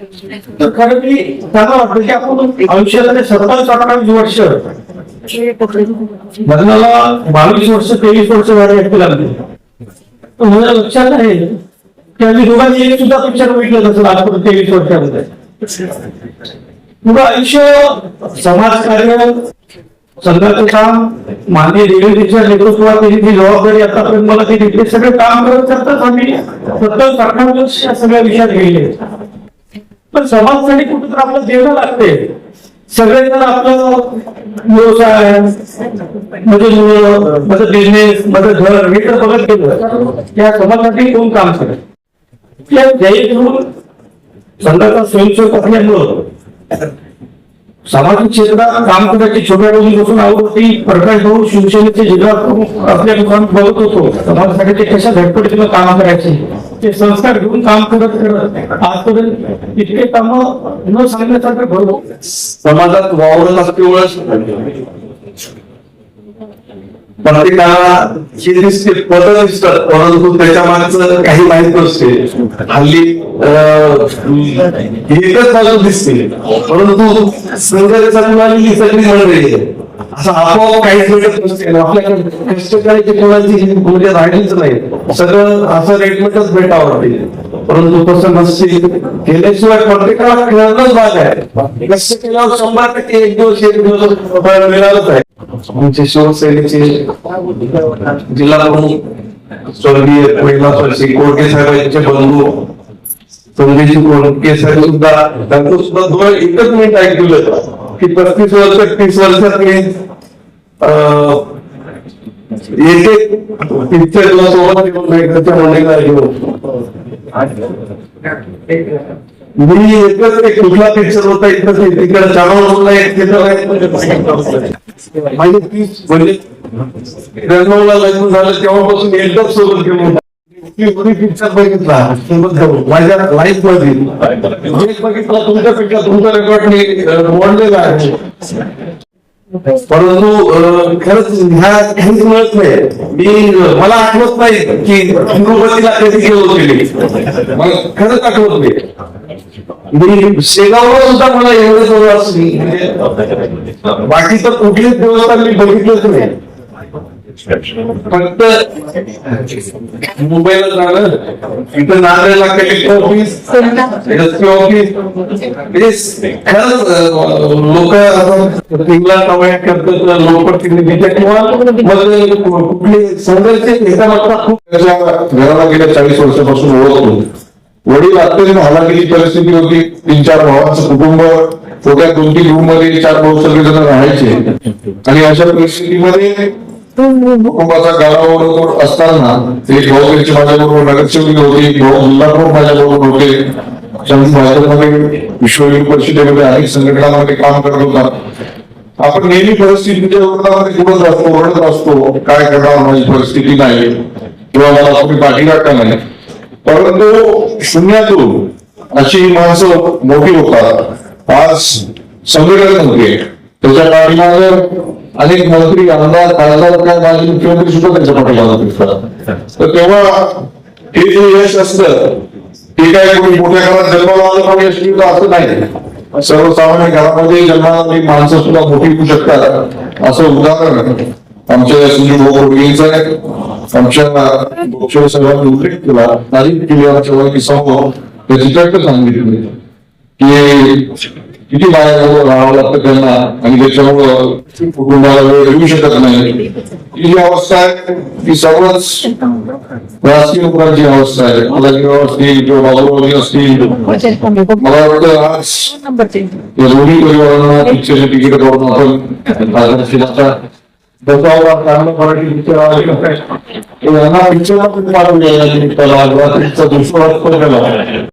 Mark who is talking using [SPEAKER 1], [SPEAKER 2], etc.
[SPEAKER 1] तर खरं मी त्यांना वाटतं की आपण आयुष्याला सत्तावीस अठ्ठावीस वर्ष. लग्नाला बावीस वर्ष तेवीस वर्ष झाले लागले लागली तर मला लक्षात आहे की आम्ही दोघांनी एक सुद्धा पिक्चर बघितलं तसं आजपर्यंत तेवीस वर्षामध्ये. पुढं आयुष्य समाजकार्य संघाचं काम माननीय देवेंद्रच्या नेतृत्वात ती जबाबदारी आतापर्यंत मला ती दिली सगळे काम करत करताच आम्ही सत्तावीस अठ्ठावीस वर्ष सगळ्या विषयात गेले पण समाजासाठी कुठं तर आपलं देणं लागते. सगळेजण आपलं व्यवसाय म्हणजे माझं बिझनेस माझं घर हे तर बघत गेलं. त्या समाजासाठी कोण काम करेल? या जय घेऊन संघाचा स्वयंसेवक असल्यामुळं सामाजिक क्षेत्रात काम करण्याची छोट्या बसून आवडती प्रकाश भाऊ शिवसेनेचे जिल्हा प्रमुख असल्या दुकान बघत होतो. समाजासाठी ते कशा झटपटीनं काम करायचे? ते संस्कार घेऊन काम करत करत आजपर्यंत इतके काम न सांगण्यासारखं भरलो
[SPEAKER 2] समाजात वावरत असते ओळख प्रत्येकाला जे दिसते पद दिसतात. परंतु त्याच्या मागचं काही माहीत नसते. हल्ली एकच बाजू दिसते. परंतु संघाच्या सगळी मंडळी असं आपोआप काहीच भेटत नसते आपल्याकडे कष्ट कोणाची राहिलीच नाही. सगळं असं रेटमेटच भेटावं परंतु तसं नसते केल्याशिवाय प्रत्येकाला खेळणंच भाग आहे. कष्ट केल्यावर शंभर टक्के एक दिवस एक दिवस मिळालंच आहे. आमचे शिवसेनेचे जिल्हा प्रमुख स्वर्गीय महिला कोळके साहेब यांचे बंधू संदेशी कोळके साहेब सुद्धा त्यांचं सुद्धा दोन एकच मिनिट ऐकलं की पस्तीस वर्ष तीस वर्षात मी एक एक पिक्चर सोबत येऊन एकच्या मंडळीला घेऊन हो? मी एकच एक कुठला पिक्चर होता इथं तिकडे तिकडे चालवला एक थिएटर आहे. माझी तीस म्हणजे त्र्याण्णवला लग्न झालं तेव्हापासून एकदाच सोबत घेऊन पिक्चर बघितला माझ्या लाईफमध्ये बघितला तुमच्यापेक्षा तुमचा रेकॉर्ड मी मोडलेला आहे परंतु खरंच ह्या काहीच मिळत नाही. मी मला आठवत नाही की तिरुपतीला कधी गेलो होते मला खरंच आठवत नाही. मी शेगावला सुद्धा मला एवढं जवळ असली बाकी तर कुठलीच देवस्थान मी बघितलंच नाही. फक्त मुंबईला जाणं इथं नांदेडला कलेक्टर ऑफिस एसपी ऑफिस म्हणजे खरंच लोक इंग्लंड कमाई करतात लोकप्रतिनिधीच्या किंवा मग कुठले संघर्ष एका मागचा खूप
[SPEAKER 3] घराला गेल्या चाळीस वर्षापासून ओळखतो. वडील अत्यंत हालाकीची परिस्थिती होती तीन चार भावांचं कुटुंब छोट्या दोन तीन रूममध्ये चार भाऊ सगळेजण राहायचे. आणि अशा परिस्थितीमध्ये कुटुंबाचा गाळावर असताना एक भाऊ त्यांची माझ्याबरोबर नगरसेवक होती भाऊ माझ्याबरोबर होते त्यांनी भाजपमध्ये विश्व हिंदू परिषदेमध्ये अनेक संघटनांमध्ये काम करत होता. आपण नेहमी परिस्थितीच्या विरोधामध्ये बोलत असतो ओरडत असतो काय करणार माझी परिस्थिती नाही किंवा मला कोणी पाठीराखा नाही. परंतु शून्यातून अशी माणसं मोठी होतात. आज संघटन होते. त्याच्या पाठीमागं अनेक मंत्री आमदार खासदार काय माजी मुख्यमंत्री सुद्धा त्यांच्या पाठीमागं दिसतात तर तेव्हा हे जे यश असतं ते काय कोणी मोठ्या घरात जन्माला पण यश मिळतं असं नाही. सर्वसामान्य घरामध्ये जन्माला माणसं सुद्धा मोठी होऊ शकतात. असं उदाहरण आमच्या सुनील भाऊ आहे. आमच्या गोपशेव साहेबांनी उल्लेख केला तारीख केली आमच्या वरती समोर. त्याची चर्चा सांगितली. की किती बाहेर राहावं लागतं त्यांना आणि त्याच्यामुळं कुटुंबाला वेळ देऊ शकत नाही ही जी अवस्था आहे ती सर्वच राजकीय लोकांची अवस्था आहे मला असतील किंवा बाजूबाजू असतील मला वाटतं आज या दोन्ही परिवारांना पिक्चरचे तिकीट करून आपण बाजारात बसावा चांगलं मराठी पिक्चर आले यांना पिक्चरला पण पाठवले या निमित्ताला रात्रीचा दुसरा पण केला